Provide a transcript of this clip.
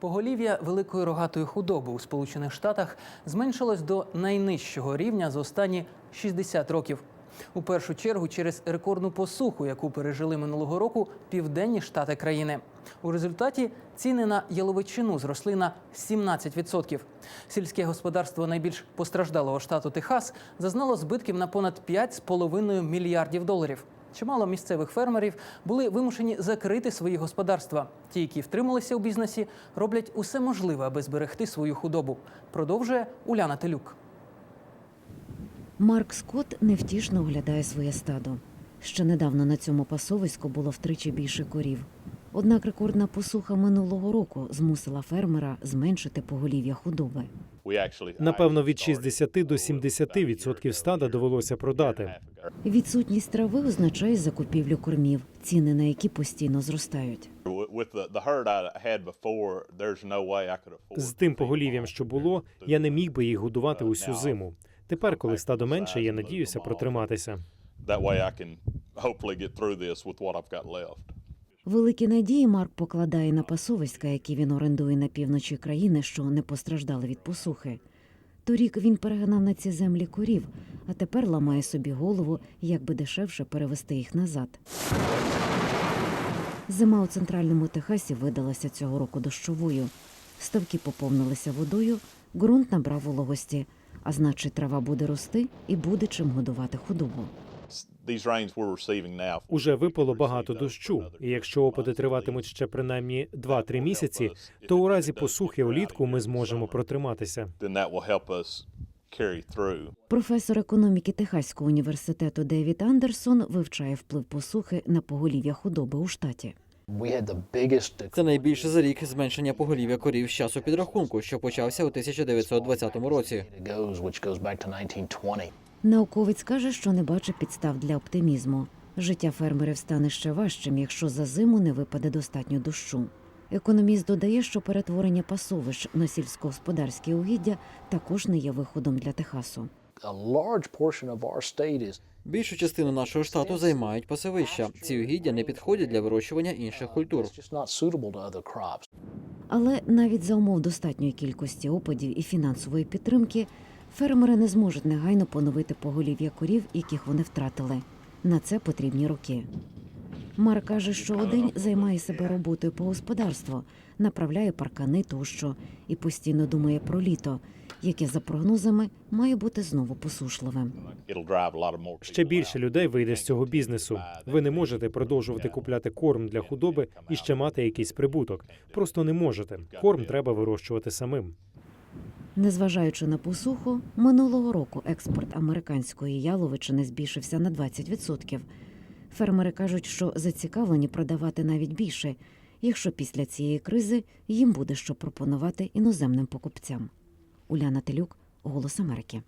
Поголів'я великої рогатої худоби у Сполучених Штатах зменшилось до найнижчого рівня за останні 60 років. У першу чергу через рекордну посуху, яку пережили минулого року південні штати країни. У результаті ціни на яловичину зросли на 17%. Сільське господарство найбільш постраждалого штату Техас зазнало збитків на понад 5,5 мільярдів доларів. Чимало місцевих фермерів були вимушені закрити свої господарства. Ті, які втрималися у бізнесі, роблять усе можливе, аби зберегти свою худобу. Продовжує Уляна Телюк. Марк Скотт невтішно оглядає своє стадо. Ще недавно на цьому пасовиську було втричі більше корів. Однак рекордна посуха минулого року змусила фермера зменшити поголів'я худоби. Напевно, від 60 до 70 відсотків стада довелося продати. Відсутність трави означає закупівлю кормів, ціни на які постійно зростають. З тим поголів'ям, що було, я не міг би їх годувати усю зиму. Тепер, коли стадо менше, я надіюся протриматися. Великі надії Марк покладає на пасовиська, які він орендує на півночі країни, що не постраждали від посухи. Торік він перегнав на ці землі корів, а тепер ламає собі голову, як би дешевше перевести їх назад. Зима у центральному Техасі видалася цього року дощовою. Ставки поповнилися водою, ґрунт набрав вологості, а значить, трава буде рости і буде чим годувати худобу. Уже випало багато дощу, і якщо опади триватимуть ще принаймні 2-3 місяці, то у разі посухи влітку ми зможемо протриматися. Професор економіки Техаського університету Девід Андерсон вивчає вплив посухи на поголів'я худоби у штаті. Це найбільше за рік зменшення поголів'я корів з часу підрахунку, що почався у 1920 році. Науковець каже, що не бачить підстав для оптимізму. Життя фермерів стане ще важчим, якщо за зиму не випаде достатньо дощу. Економіст додає, що перетворення пасовищ на сільськогосподарські угіддя також не є виходом для Техасу. Більшу частину нашого штату займають пасовища. Ці угіддя не підходять для вирощування інших культур. Але навіть за умов достатньої кількості опадів і фінансової підтримки фермери не зможуть негайно поновити поголів'я корів, яких вони втратили. На це потрібні роки. Марк каже, що одень займає себе роботою по господарству, направляє паркани тощо і постійно думає про літо, яке за прогнозами має бути знову посушливим. Ще більше людей вийде з цього бізнесу. Ви не можете продовжувати купляти корм для худоби і ще мати якийсь прибуток. Просто не можете. Корм треба вирощувати самим. Незважаючи на посуху, минулого року експорт американської яловичини збільшився на 20%. Фермери кажуть, що зацікавлені продавати навіть більше, якщо після цієї кризи їм буде що пропонувати іноземним покупцям. Уляна Телюк, Голос Америки.